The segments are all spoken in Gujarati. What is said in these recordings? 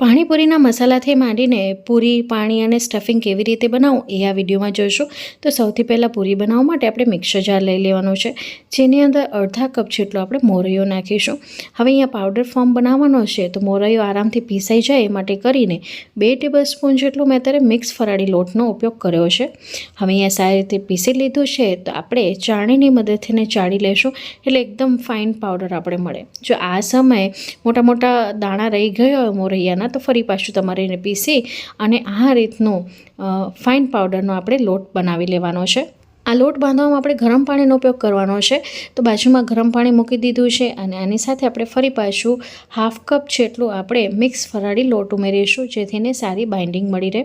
પાણીપુરીના મસાલાથી માંડીને પૂરી, પાણી અને સ્ટફિંગ કેવી રીતે બનાવવું એ આ વિડીયોમાં જોઈશું. તો સૌથી પહેલાં પૂરી બનાવવા માટે આપણે મિક્સર જાર લઈ લેવાનો છે, જેની અંદર અડધા કપ જેટલો આપણે મોરૈયો નાખીશું. હવે અહીંયા પાવડર ફોર્મ બનાવવાનો છે, તો મોરૈયો આરામથી પીસાઈ જાય એ માટે કરીને બે ટેબલ સ્પૂન જેટલું મેં અત્યારે મિક્સ ફરાળી લોટનો ઉપયોગ કર્યો છે. હવે અહીંયા સારી રીતે પીસી લીધું છે, તો આપણે ચાણીની મદદથીને ચાળી લેશું, એટલે એકદમ ફાઇન પાવડર આપણે મળે. જો આ સમયે મોટા મોટા દાણા રહી ગયો હોય મોરૈયાના તો ફરી પાછું તમારે એને પીસી અને આ રીતનું ફાઇન પાવડરનો આપણે લોટ બનાવી લેવાનો છે. આ લોટ બાંધવામાં આપણે ગરમ પાણીનો ઉપયોગ કરવાનો છે. તો બાજુમાં ગરમ પાણી મૂકી દીધું છે અને આની સાથે આપણે ફરી પાછું હાફ કપ જેટલું આપણે મિક્સ ફરાળી લોટ ઉમેરીશું જેથી એને સારી બાઇન્ડિંગ મળી રહે.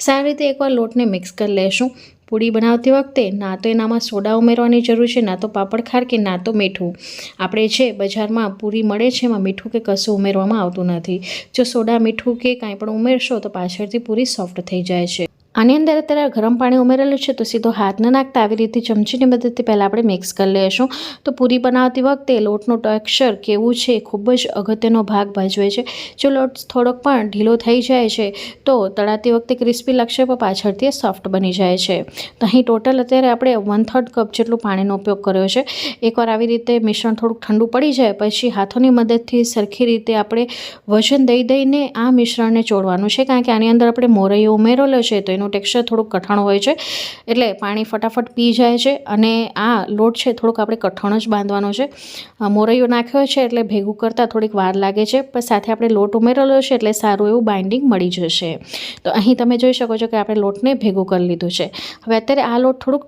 સારી રીતે એકવાર લોટને મિક્સ કરી લેશું. પૂરી બનાવતી વખતે ના તો એનામાં સોડા ઉમેરવાની જરૂર છે, ના તો પાપડ ખાર કે ના તો મીઠું. આપણે છે બજારમાં પૂરી મળે છે, એમાં મીઠું કે કશું ઉમેરવામાં આવતું નથી. જો સોડા, મીઠું કે કાંઈ પણ ઉમેરશો તો પાછળથી પૂરી સોફ્ટ થઈ જાય છે. આની અંદર અત્યારે ગરમ પાણી ઉમેરેલું છે, તો સીધો હાથ ન નાખતા આવી રીતે ચમચીની મદદથી પહેલાં આપણે મિક્સ કરી લઈશું. તો પૂરી બનાવતી વખતે લોટનું ટેક્સચર કેવું છે ખૂબ જ અગત્યનો ભાગ ભજવે છે. જો લોટ થોડોક પણ ઢીલો થઈ જાય છે, તો તળાતી વખતે ક્રિસ્પી લાગશે પણ પાછળથી સોફ્ટ બની જાય છે. તો અહીં ટોટલ અત્યારે આપણે વન થર્ડ કપ જેટલું પાણીનો ઉપયોગ કર્યો છે. એકવાર આવી રીતે મિશ્રણ થોડુંક ઠંડુ પડી જાય, પછી હાથોની મદદથી સરખી રીતે આપણે વજન દઈ દઈને આ મિશ્રણને ચોળવાનું છે, કારણ કે આની અંદર આપણે મોરૈયો ઉમેરેલો છે, તો એનું ટેક્સચર થોડુંક કઠણ હોય છે, એટલે પાણી ફટાફટ પી જાય છે અને આ લોટ છે થોડુંક આપણે કઠણ જ બાંધવાનો છે. મોરૈયો નાખ્યો છે એટલે ભેગું કરતાં થોડીક વાર લાગે છે, પણ સાથે આપણે લોટ ઉમેરેલો છે એટલે સારું એવું બાઇન્ડિંગ મળી જશે. તો અહીં તમે જોઈ શકો છો કે આપણે લોટને ભેગું કરી લીધું છે. હવે અત્યારે આ લોટ થોડુંક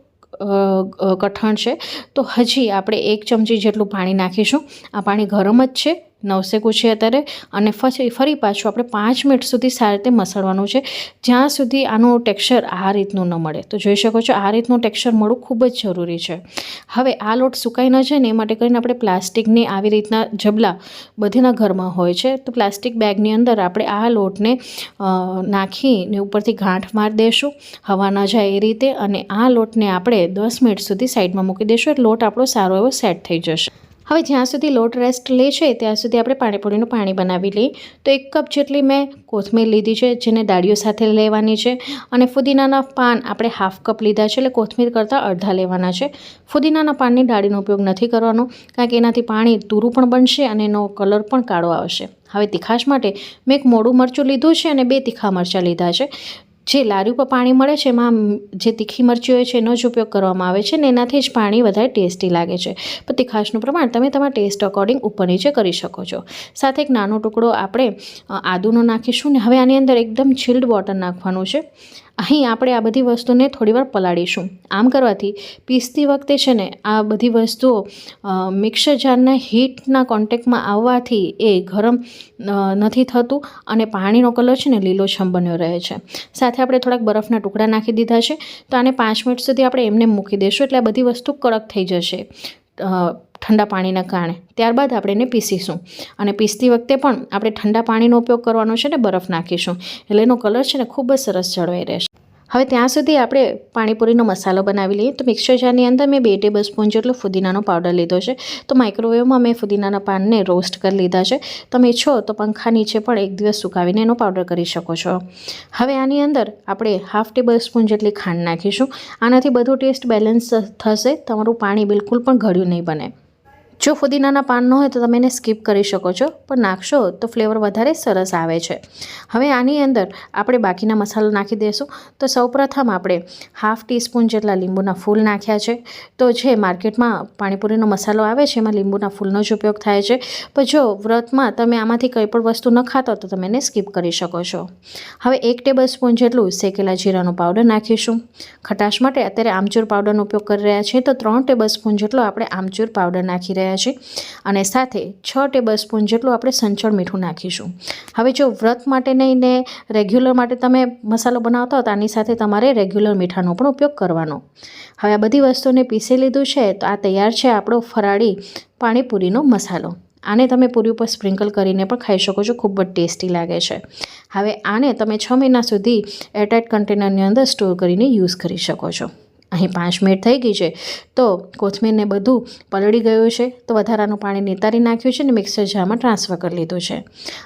કઠણ છે. તો હજી આપણે એક ચમચી જેટલું પાણી નાખીશું. આ પાણી ગરમ જ છે. નવસેકું છે અત્યારે. અને પછી ફરી પાછું આપણે પાંચ મિનિટ સુધી સારી રીતે મસળવાનું છે. જ્યાં સુધી આનું ટેક્સચર આ રીતનું ન મળે. તો જોઈ શકો છો, આ રીતનું ટેક્સચર મળવું ખૂબ જ જરૂરી છે. હવે આ લોટ સુકાઈ ન જાય ને એ માટે કરીને આપણે પ્લાસ્ટિકની આવી રીતના જબલા બધીના ઘરમાં હોય છે. તો પ્લાસ્ટિક બેગની અંદર આપણે આ લોટને નાખીને ઉપરથી ગાંઠ મારી દઈશું હવા ન જાય એ રીતે. અને આ લોટને આપણે દસ મિનિટ સુધી સાઈડમાં મૂકી દઈશું એટલે લોટ આપણો સારો એવો સેટ થઈ જશે. હવે જ્યાં સુધી લોટ રેસ્ટ લે છે, ત્યાં સુધી આપણે પાણીપુરીનું પાણી બનાવી લઈએ. તો એક કપ જેટલી મેં કોથમીર લીધી છે, જેને દાળીઓ સાથે લેવાની છે. અને ફુદીનાના પાન આપણે હાફ કપ લીધા છે, એટલે કોથમીર કરતાં અડધા લેવાના છે. ફુદીનાના પાનની દાળીનો ઉપયોગ નથી કરવાનો, કારણ કે એનાથી પાણી તૂરું પણ બનશે અને એનો કલર પણ કાળો આવશે. હવે તીખાશ માટે મેં એક મોડું મરચું લીધું છે અને બે તીખા મરચાં લીધા છે. જે લારી ઉપર પાણી મળે છે, એમાં જે તીખી મરચી હોય છે, એનો જ ઉપયોગ કરવામાં આવે છે ને એનાથી જ પાણી વધારે ટેસ્ટી લાગે છે. પણ તીખાશનું પ્રમાણ તમે તમારા ટેસ્ટ અકોર્ડિંગ ઉપર નીચે કરી શકો છો. સાથે એક નાનો ટુકડો આપણે આદુનો નાખીશું ને હવે આની અંદર એકદમ ચિલ્ડ વોટર નાખવાનું છે. અહીં આપણે આ બધી વસ્તુને થોડીવાર પલાળીશું. આમ કરવાથી પીસતી વખતે છે ને, આ બધી વસ્તુઓ મિક્સર જારના હીટના કોન્ટેક્ટમાં આવવાથી એ ગરમ નથી થતું અને પાણીનો કલર છે ને લીલોછમ બન્યો રહે છે. સાથે આપણે થોડાક બરફના ટુકડા નાખી દીધા છે. તો આને પાંચ મિનિટ સુધી આપણે એમને મૂકી દઈશું એટલે આ બધી વસ્તુ કડક થઈ જશે. ઠંડા પાણીના કારણે. ત્યારબાદ આપણે એને પીસીશું. અને પીસતી વખતે પણ આપણે ઠંડા પાણીનો ઉપયોગ કરવાનો છે ને બરફ નાખીશું. એટલે એનો કલર છે ને ખૂબ જ સરસ જળવાઈ રહેશે. હવે ત્યાં સુધી આપણે પાણીપુરીનો મસાલો બનાવી લઈએ. તો મિક્સર જારની અંદર મેં બે ટેબલ સ્પૂન જેટલો ફુદીનાનો પાવડર લીધો છે. તો માઇક્રોવેવમાં મેં ફુદીનાના પાનને રોસ્ટ કરી લીધા છે. તમે છો તો પંખા નીચે પણ એક દિવસ સુકાવીને એનો પાવડર કરી શકો છો. હવે આની અંદર આપણે હાફ ટેબલ સ્પૂન જેટલી ખાંડ નાખીશું. આનાથી બધું ટેસ્ટ બેલેન્સ થશે. તમારું પાણી બિલકુલ પણ ઘડ્યું નહીં બને. જો ફુદીનાના પાન ન હોય તો તમે એને સ્કીપ કરી શકો છો, પણ નાખશો તો ફ્લેવર વધારે સરસ આવે છે. હવે આની અંદર આપણે બાકીના મસાલા નાખી દઈશું તો સૌપ્રથમ આપણે હાફ ટીસ્પૂન જેટલા લીંબુના ફૂલ નાખ્યા છે. તો જે માર્કેટમાં પાણીપુરીનો મસાલો આવે છે, એમાં લીંબુના ફૂલનો જ ઉપયોગ થાય છે. પણ જો વ્રતમાં તમે આમાંથી કંઈ પણ વસ્તુ ન ખાતો તો તમે એને સ્કીપ કરી શકો છો. હવે એક ટેબલ સ્પૂન જેટલું શેકેલા જીરાનો પાવડર નાખીશું. ખટાશ માટે અત્યારે આમચૂર પાવડરનો ઉપયોગ કરી રહ્યા છીએ. તો ત્રણ ટેબલ સ્પૂન જેટલો આપણે આમચૂર પાવડર નાખી રહ્યા રહ્યા છે. અને સાથે છ ટેબલ સ્પૂન જેટલું આપણે સંચળ મીઠું નાખીશું. હવે જો વ્રત માટે નહીં ને રેગ્યુલર માટે તમે મસાલો બનાવતા હો, તો આની સાથે તમારે રેગ્યુલર મીઠાનો પણ ઉપયોગ કરવાનો. હવે આ બધી વસ્તુને પીસી લીધું છે, તો આ તૈયાર છે આપણો ફરાળી પાણીપુરીનો મસાલો. આને તમે પૂરી ઉપર સ્પ્રિંકલ કરીને પણ ખાઈ શકો છો, ખૂબ જ ટેસ્ટી લાગે છે. હવે આને તમે છ મહિના સુધી એરટાઇટ કન્ટેનરની અંદર સ્ટોર કરીને યુઝ કરી શકો છો. અહીં પાંચ મિનિટ થઈ ગઈ છે. તો કોથમીરને બધું પલળી ગયું છે. તો વધારાનું પાણી નિતારી નાખ્યું છે અને મિક્સર જારમાં ટ્રાન્સફર કરી લીધું છે.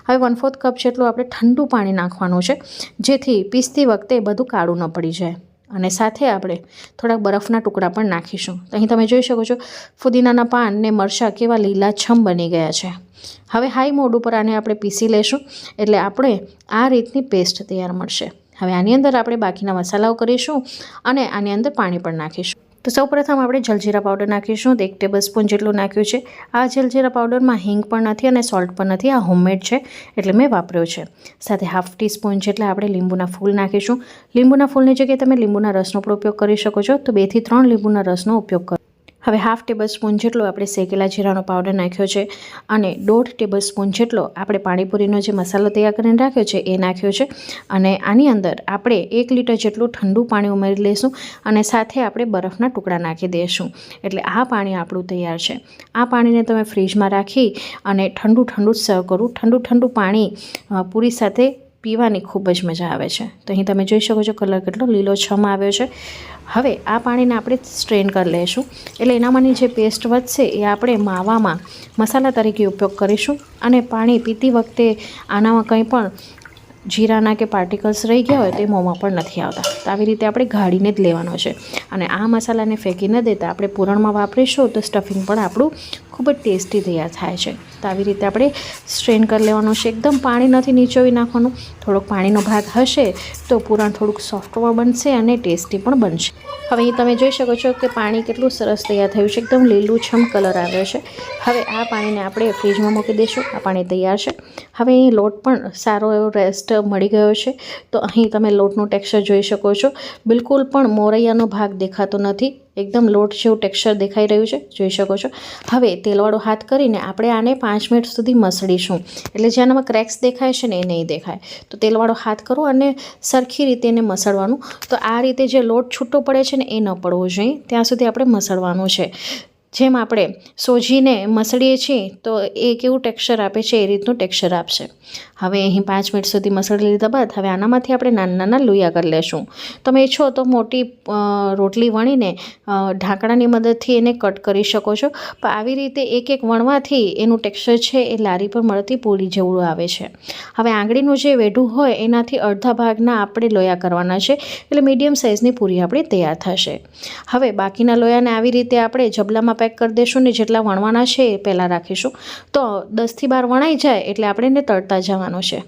હવે વન ફોર્થ કપ જેટલું આપણે ઠંડુ પાણી નાખવાનું છે, જેથી પીસતી વખતે બધું કાળું ન પડી જાય. અને સાથે આપણે થોડાક બરફના ટુકડા પણ નાખીશું. તો અહીં તમે જોઈ શકો છો, ફુદીનાના પાન ને મરચાં કેવા લીલાછમ બની ગયા છે. હવે હાઈ મોડ ઉપર આને આપણે પીસી લેશું, એટલે આપણે આ રીતની પેસ્ટ તૈયાર મળશે. હવે આની અંદર આપણે બાકીના મસાલાઓ કરીશું અને આની અંદર પાણી પણ નાખીશું. તો સૌપ્રથમ આપણે જલજીરા પાવડર નાખીશું તો એક ટેબલ સ્પૂન જેટલું નાખ્યું છે. આ જલજીરા પાવડરમાં હિંગ પણ નથી અને સોલ્ટ પણ નથી, આ હોમમેડ છે એટલે મેં વાપર્યો છે. સાથે હાફ ટીસ્પૂન જેટલા આપણે લીંબુના ફૂલ નાખીશું. લીંબુના ફૂલની જગ્યાએ તમે લીંબુના રસનો પણ ઉપયોગ કરી શકો છો. તો બેથી ત્રણ લીંબુના રસનો ઉપયોગ કરો હવે હાફ ટેબલ સ્પૂન જેટલો આપણે શેકેલા જીરાનો પાવડર નાખ્યો છે અને દોઢ ટેબલ સ્પૂન જેટલો આપણે પાણીપુરીનો જે મસાલો તૈયાર કરીને રાખ્યો છે એ નાખ્યો છે અને આની અંદર આપણે એક લીટર જેટલું ઠંડુ પાણી ઉમેરી લઈશું અને સાથે આપણે બરફના ટુકડા નાખી દઈશું એટલે આ પાણી આપણું તૈયાર છે. આ પાણીને તમે ફ્રીજમાં રાખી અને ઠંડુ ઠંડુ સર્વ કરું ઠંડુ ઠંડુ પાણી પૂરી સાથે પીવાની ખૂબ જ મજા આવે છે. તો અહીં તમે જોઈ શકો છો કલર કેટલો લીલો છમ આવ્યો છે. હવે આ પાણીને આપણે સ્ટ્રેન કરી લઈશું. એટલે એનામાંની જે પેસ્ટ વધશે એ આપણે માવામાં મસાલા તરીકે ઉપયોગ કરીશું અને પાણી પીતી વખતે આનામાં કંઈ પણ જીરાના કે પાર્ટિકલ્સ રહી ગયા હોય તો એ મોંમાં પણ નથી આવતા. તો આવી રીતે આપણે ગાળીને જ લેવાનો છે. અને આ મસાલાને ફેંકી ન દેતા, આપણે પૂરણમાં વાપરીશું તો સ્ટફિંગ પણ આપણું ખૂબ જ ટેસ્ટી તૈયાર થાય છે. તો આવી રીતે આપણે સ્ટ્રેન કરી લેવાનું છે. એકદમ પાણી નથી નીચોવી નાખવાનું. થોડોક પાણીનો ભાગ હશે તો પૂરણ થોડુંક સોફ્ટ પણ બનશે અને ટેસ્ટી પણ બનશે. હવે અહીં તમે જોઈ શકો છો કે પાણી કેટલું સરસ તૈયાર થયું છે. એકદમ લીલુંછમ કલર આવ્યો છે. હવે આ પાણીને આપણે ફ્રીજમાં મૂકી દઈશું. આ પાણી તૈયાર છે. હવે અહીં લોટ પણ સારો એવો રેસ્ટ મળી ગયો છે. તો અહીં તમે લોટનું ટેક્સચર જોઈ શકો છો. બિલકુલ પણ મોરૈયાનો ભાગ દેખાતો નથી. એકદમ લોટ જેવું ટેક્સચર દેખાઈ રહ્યું છે, જોઈ શકો છો. હવે તેલવાળો હાથ કરીને આપણે આને પાંચ મિનિટ સુધી મસળીશું. એટલે જે આનામાં ક્રેક્સ દેખાય છે ને એ નહીં દેખાય. તો તેલવાળો હાથ કરો અને સરખી રીતે એને મસળવાનું. તો આ રીતે જે લોટ છૂટો પડે છે ને એ ન પડવો જોઈએ. ત્યાં સુધી આપણે મસળવાનું છે. જેમ આપણે સોજીને મસળીએ છીએ, તો એ કેવું ટેક્સચર આપે છે? એ રીતનું ટેક્સચર આપશે. હવે અહીં પાંચ મિનિટ સુધી મસળી લીધા બાદ હવે આનામાંથી આપણે નાના નાના લુયા કરી લેશું. તમે ઈચ્છો તો મોટી રોટલી વણીને ઢાંકણાની મદદથી એને કટ કરી શકો છો. પણ આવી રીતે એક એક વણવાથી એનું ટેક્સચર છે એ લારી પર મળતી પૂરી જેવડું આવે છે. હવે આંગળીનું જે વેઢું હોય એનાથી અડધા ભાગના આપણે લોયા કરવાના છે, એટલે મીડિયમ સાઇઝની પૂરી આપણી તૈયાર થશે. હવે બાકીના લોયાને આવી રીતે આપણે જબલામાં પેક કરી દઈશું ને જેટલા વણવાના છે એ પહેલાં રાખીશું. તો દસથી બાર વણાઈ જાય એટલે આપણે એને તળતા જવાનું છે.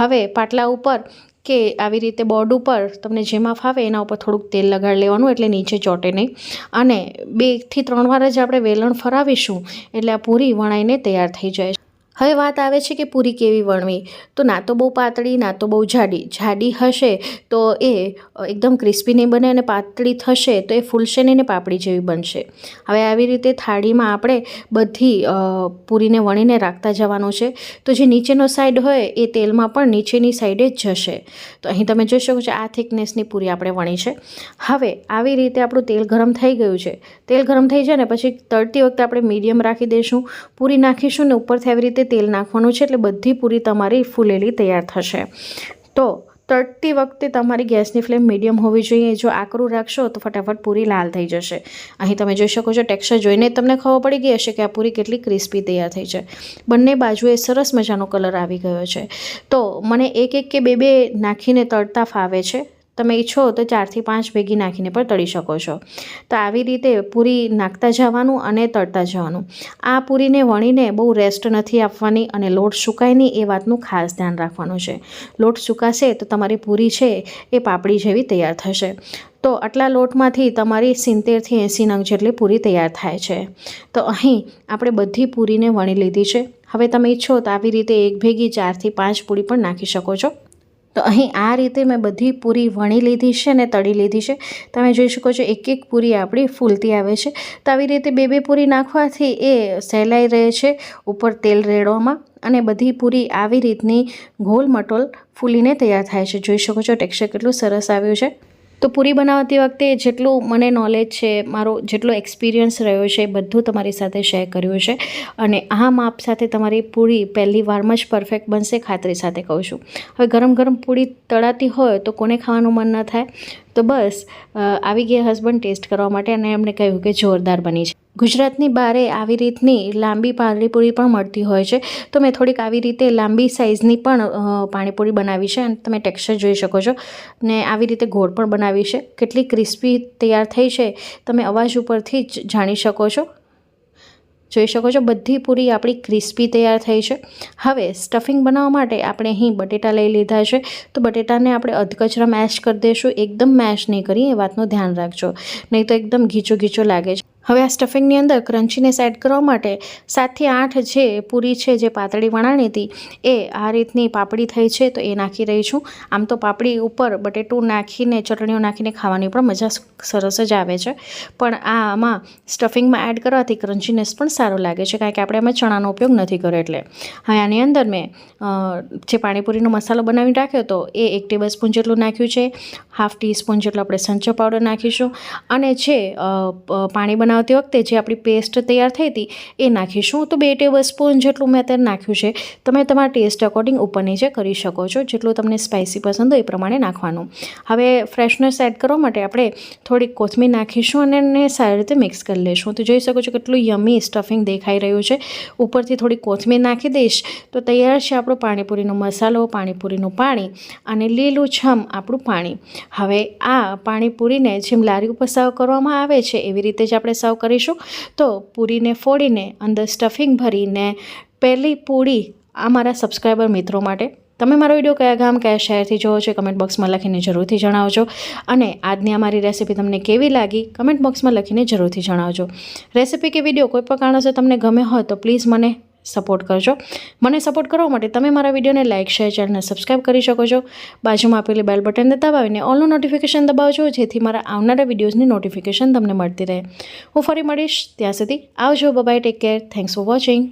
હવે પાટલા ઉપર કે આવી રીતે બોર્ડ ઉપર તમને જેમાં ફાવે એના ઉપર થોડુંક તેલ લગાડી લેવાનું એટલે નીચે ચોટે નહીં. અને બેથી ત્રણ વાર જ આપણે વેલણ ફરાવીશું એટલે આ પૂરી વણાઈને તૈયાર થઈ જાય હવે વાત આવે છે કે પૂરી કેવી વણવી? તો ના તો બહુ પાતળી, ના તો બહુ જાડી. જાડી હશે તો એ એકદમ ક્રિસ્પી નહીં બને અને પાતળી થશે તો એ ફૂલશે નહીં ને પાપડી જેવી બનશે. હવે આવી રીતે થાળીમાં આપણે બધી પૂરીને વણીને રાખતા જવાનું છે. તો જે નીચેનો સાઈડ હોય એ તેલમાં પણ નીચેની સાઈડે જ જશે. તો અહીં તમે જોઈ શકો છો આ થિકનેસની પૂરી આપણે વણી છે. હવે આવી રીતે આપણું તેલ ગરમ થઈ ગયું છે. તેલ ગરમ થઈ જાય ને પછી તળતી વખતે આપણે મીડિયમ રાખી દઈશું. પૂરી નાખીશું ને ઉપરથી આવી રીતે તેલ નાખવાનું છે એટલે બધી પૂરી તમારી ફૂલેલી તૈયાર થશે. તો તળતી વખતે તમારી ગેસની ફ્લેમ મીડિયમ હોવી જોઈએ. જો આકરું રાખશો તો ફટાફટ પૂરી લાલ થઈ જશે. અહીં તમે જોઈ શકો છો ટેક્સચર જોઈને તમને ખબર પડી ગઈ હશે કે આ પૂરી કેટલી ક્રિસ્પી તૈયાર થઈ છે. બંને બાજુએ સરસ મજાનો કલર આવી ગયો છે. તો મને એક એક કે બે બે નાખીને તળતા ફાવે છે. તમે ઈચ્છો તો ચારથી પાંચ ભેગી નાખીને પણ તળી શકો છો. તો આવી રીતે પૂરી નાખતા જવાનું અને તળતા જવાનું. આ પૂરીને વણીને બહુ રેસ્ટ નથી આપવાની અને લોટ સુકાય નહીં એ વાતનું ખાસ ધ્યાન રાખવાનું છે. લોટ સુકાશે તો તમારી પૂરી છે એ પાપડી જેવી તૈયાર થશે. તો આટલા લોટમાંથી તમારી સિત્તેરથી એંસી નંગ જેટલી પૂરી તૈયાર થાય છે. તો અહીં આપણે બધી પૂરીને વણી લીધી છે. હવે તમે ઈચ્છો તો આવી રીતે એક ભેગી ચારથી પાંચ પૂરી પણ નાખી શકો છો. તો અહીં આ રીતે મેં બધી પૂરી વણી લીધી છે ને તળી લીધી છે. તમે જોઈ શકો છો, એક એક પૂરી આપણી ફૂલતી આવે છે. તો આવી રીતે બે બે પૂરી નાખવાથી એ સહેલાઈ રહે છે ઉપર તેલ રેડવામાં અને બધી પૂરી આવી રીતની ગોલ મટોલ ફૂલીને તૈયાર થાય છે. જોઈ શકો છો, ટેક્સચર કેટલું સરસ આવ્યું છે. તો પૂરી બનાવતી વખતે જેટલું મને નોલેજ છે, મારો જેટલો એક્સપિરિયન્સ રહ્યો છે બધું તમારી સાથે શેર કર્યું છે. અને આ માપ સાથે તમારી પૂરી પહેલી વારમાં જ પરફેક્ટ બનશે ખાતરી સાથે કહું છું. હવે ગરમ ગરમ પૂરી તળાતી હોય તો કોને ખાવાનું મન ન થાય? તો બસ આવી ગયા હસબન્ડ ટેસ્ટ કરવા માટે અને એમણે કહ્યું કે જોરદાર બની છે. ગુજરાતની બારે આવી રીતની લાંબી પાણીપુરી પણ મળતી હોય છે. તો મેં થોડીક આવી રીતે લાંબી સાઇઝની પણ પાણીપુરી બનાવી છે અને તમે ટેક્સચર જોઈ શકો છો. ને આવી રીતે ગોળ પણ બનાવી છે. કેટલી ક્રિસ્પી તૈયાર થઈ છે. તમે અવાજ ઉપરથી જ જાણી શકો છો. જોઈ શકો છો બધી પૂરી આપણી ક્રિસ્પી તૈયાર થઈ છે. હવે સ્ટફિંગ બનાવવા માટે આપણે અહીં બટેટા લઈ લીધા છે. તો બટેટાને આપણે અધકચરા મેશ કરી દઈશું એકદમ મેશ નહીં કરી એ વાતનું ધ્યાન રાખજો. નહીં તો એકદમ ઘીચો ઘીચો લાગે છે. હવે આ સ્ટફિંગની અંદર ક્રન્ચીનેસ એડ કરવા માટે સાતથી આઠ જે પૂરી છે, જે પાતળી વણાણી હતી, એ આ રીતની પાપડી થઈ છે, તો એ નાખી રહી છું. આમ તો પાપડી ઉપર બટેટું નાખીને, ચટણીઓ નાખીને ખાવાની પણ મજા સરસ જ આવે છે. પણ આમાં સ્ટફિંગમાં એડ કરવાથી ક્રન્ચીનેસ પણ સારો લાગે છે, કારણ કે આપણે એમાં ચણાનો ઉપયોગ નથી કર્યો એટલે. હવે આની અંદર મેં જે પાણીપુરીનો મસાલો બનાવી રાખ્યો હતો એ એક ટેબલ સ્પૂન જેટલું નાખ્યું છે, હાફ ટીસ્પૂન જેટલો આપણે સંચો પાવડર નાખીશું. અને જે પાણી પાણી બનાવતી વખતે જે આપણી પેસ્ટ તૈયાર થઈ હતી, એ નાખીશું. તો બે ટેબલ સ્પૂન જેટલું મેં અત્યારે નાખ્યું છે. તમે તમારા ટેસ્ટ અકોર્ડિંગ ઉપર નીચે કરી શકો છો. જેટલું તમને સ્પાઇસી પસંદ હોય એ પ્રમાણે નાખવાનું. હવે ફ્રેશનેસ એડ કરવા માટે આપણે થોડીક કોથમીર નાખીશું અને એને સારી રીતે મિક્સ કરી લઈશું. તો જોઈ શકો છો કેટલું યમી સ્ટફિંગ દેખાઈ રહ્યું છે. ઉપરથી થોડી કોથમીર નાખી દઈશ. તો તૈયાર છે આપણો પાણીપુરીનો મસાલો, પાણીપુરીનું પાણી અને લીલું છમ આપણું પાણી. હવે આ પાણીપુરીને જેમ લારી ઉપર સર્વ કરવામાં આવે છે, એવી રીતે જ આપણે સર્વ કરીશું. તો પૂરીને ફોડીને, અંદર સ્ટફિંગ ભરીને, પહેલી પૂરી આ મારા સબસ્ક્રાઈબર મિત્રો માટે. તમે મારો વીડિયો કયા ગામ, કયા શહેરથી જોવો છો કમેન્ટ બોક્સમાં લખીને જરૂરથી જણાવજો. અને આજની અમારી રેસીપી તમને કેવી લાગી કમેન્ટ બોક્સમાં લખીને જરૂરથી જણાવજો. રેસીપી કે વીડિયો કોઈ પણ કારણોસર તમને ગમે હોય તો પ્લીઝ મને સપોર્ટ કરજો. મને સપોર્ટ કરવા માટે તમે મારા વિડીયોને લાઇક, શેર ચેનલને સબસ્ક્રાઈબ કરી શકો છો. બાજુમાં આપેલી બેલ બટનને દબાવીને ઓલનું નોટિફિકેશન દબાવજો, જેથી મારા આવનારા વિડીયોઝની નોટિફિકેશન તમને મળતી રહે. હું ફરી મળીશ ત્યાં સુધી. આવજો bye bye take care thanks for watching